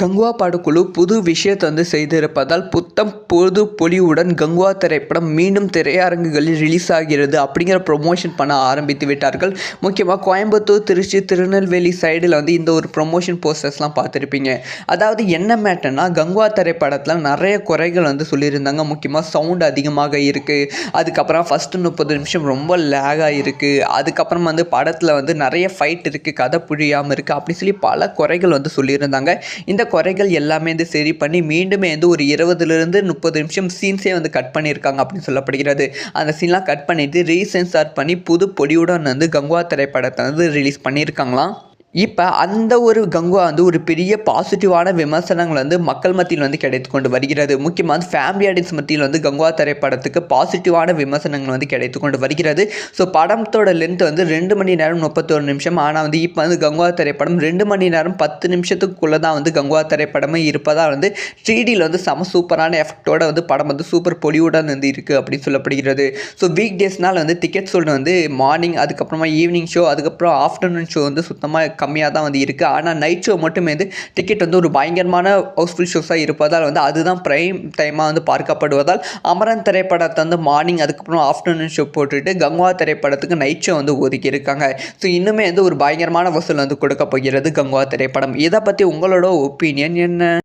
கங்குவா படக்குழு புது விஷயத்தை வந்து செய்திருப்பதால் புத்தம் பொது பொலிவுடன் கங்குவா திரைப்படம் மீண்டும் திரையரங்குகளில் ரிலீஸ் ஆகிறது அப்படிங்கிற ப்ரொமோஷன் பண்ண ஆரம்பித்து விட்டார்கள். முக்கியமாக கோயம்புத்தூர் திருச்சி திருநெல்வேலி சைடில் வந்து இந்த ஒரு ப்ரொமோஷன் போஸ்டர்ஸ்லாம் பார்த்துருப்பீங்க. அதாவது என்ன மேட்டர்னா கங்குவா திரைப்படத்தில் நிறைய குறைகள் வந்து சொல்லியிருந்தாங்க. முக்கியமாக சவுண்ட் அதிகமாக இருக்குது அதுக்கப்புறம் ஃபஸ்ட்டு முப்பது நிமிஷம் ரொம்ப லேகாக இருக்குது அதுக்கப்புறம் வந்து படத்தில் வந்து நிறைய ஃபைட் இருக்குது கதை புரியாமல் இருக்குது அப்படி சொல்லி பல குறைகள் வந்து சொல்லியிருந்தாங்க. இந்த குறைகள் எல்லாமே வந்து சரி பண்ணி மீண்டுமே வந்து ஒரு இருபதுலேருந்து முப்பது நிமிஷம் சீன்ஸே வந்து கட் பண்ணியிருக்காங்க அப்படின்னு சொல்லப்படுகிறது. அந்த சீன்லாம் கட் பண்ணிட்டு ரீசென்சார் பண்ணி புது பொடியுடன் வந்து கங்குவா திரைப்படத்தை வந்து ரிலீஸ் பண்ணியிருக்காங்களாம். இப்போ அந்த ஒரு கங்குவா வந்து ஒரு பெரிய பாசிட்டிவான விமர்சனங்கள் வந்து மக்கள் மத்தியில் வந்து கிடைத்து கொண்டு வருகிறது. முக்கியமாக வந்து ஃபேமிலி ஆடியன்ஸ் மத்தியில் வந்து கங்குவா திரைப்படத்துக்கு பாசிட்டிவான விமர்சனங்கள் வந்து கிடைத்து கொண்டு வருகிறது. ஸோ படத்தோட லென்த் வந்து ரெண்டு மணி நேரம் முப்பத்தொரு நிமிஷம். ஆனால் வந்து இப்போ வந்து கங்குவா திரைப்படம் ரெண்டு மணி நேரம் பத்து நிமிஷத்துக்குள்ளே தான் வந்து கங்குவா திரைப்படமே இருப்பதாக வந்து த்ரீடியில் வந்து செம சூப்பரான எஃபெக்டோட வந்து படம் வந்து சூப்பர் பொலிவுடன் வந்து இருக்குது அப்படின்னு சொல்லப்படுகிறது. ஸோ வீக் டேஸ்னால் வந்து டிக்கெட் சோல்டு வந்து மார்னிங் அதுக்கப்புறமா ஈவினிங் ஷோ அதுக்கப்புறம் ஆஃப்டர்நூன் ஷோ வந்து சுத்தமாக கம்மியாக தான் வந்து இருக்குது ஆனால் நைட் ஷோ மட்டுமே வந்து டிக்கெட் வந்து ஒரு பயங்கரமான ஹவுஸ்ஃபுல் ஷோஸாக இருப்பதால் வந்து அதுதான் ப்ரைம் டைமாக வந்து பார்க்கப்படுவதால் அமரன் திரைப்படத்தை வந்து மார்னிங் அதுக்கப்புறம் ஆஃப்டர்நூன் ஷோ போட்டுட்டு கங்குவா திரைப்படத்துக்கு நைட் ஷோ வந்து ஒதுக்கி இருக்காங்க ஸோ இன்னுமே வந்து ஒரு பயங்கரமான வசூல் வந்து கொடுக்க போகிறது கங்குவா திரைப்படம். இதை பற்றி உங்களோட ஒப்பீனியன் என்ன?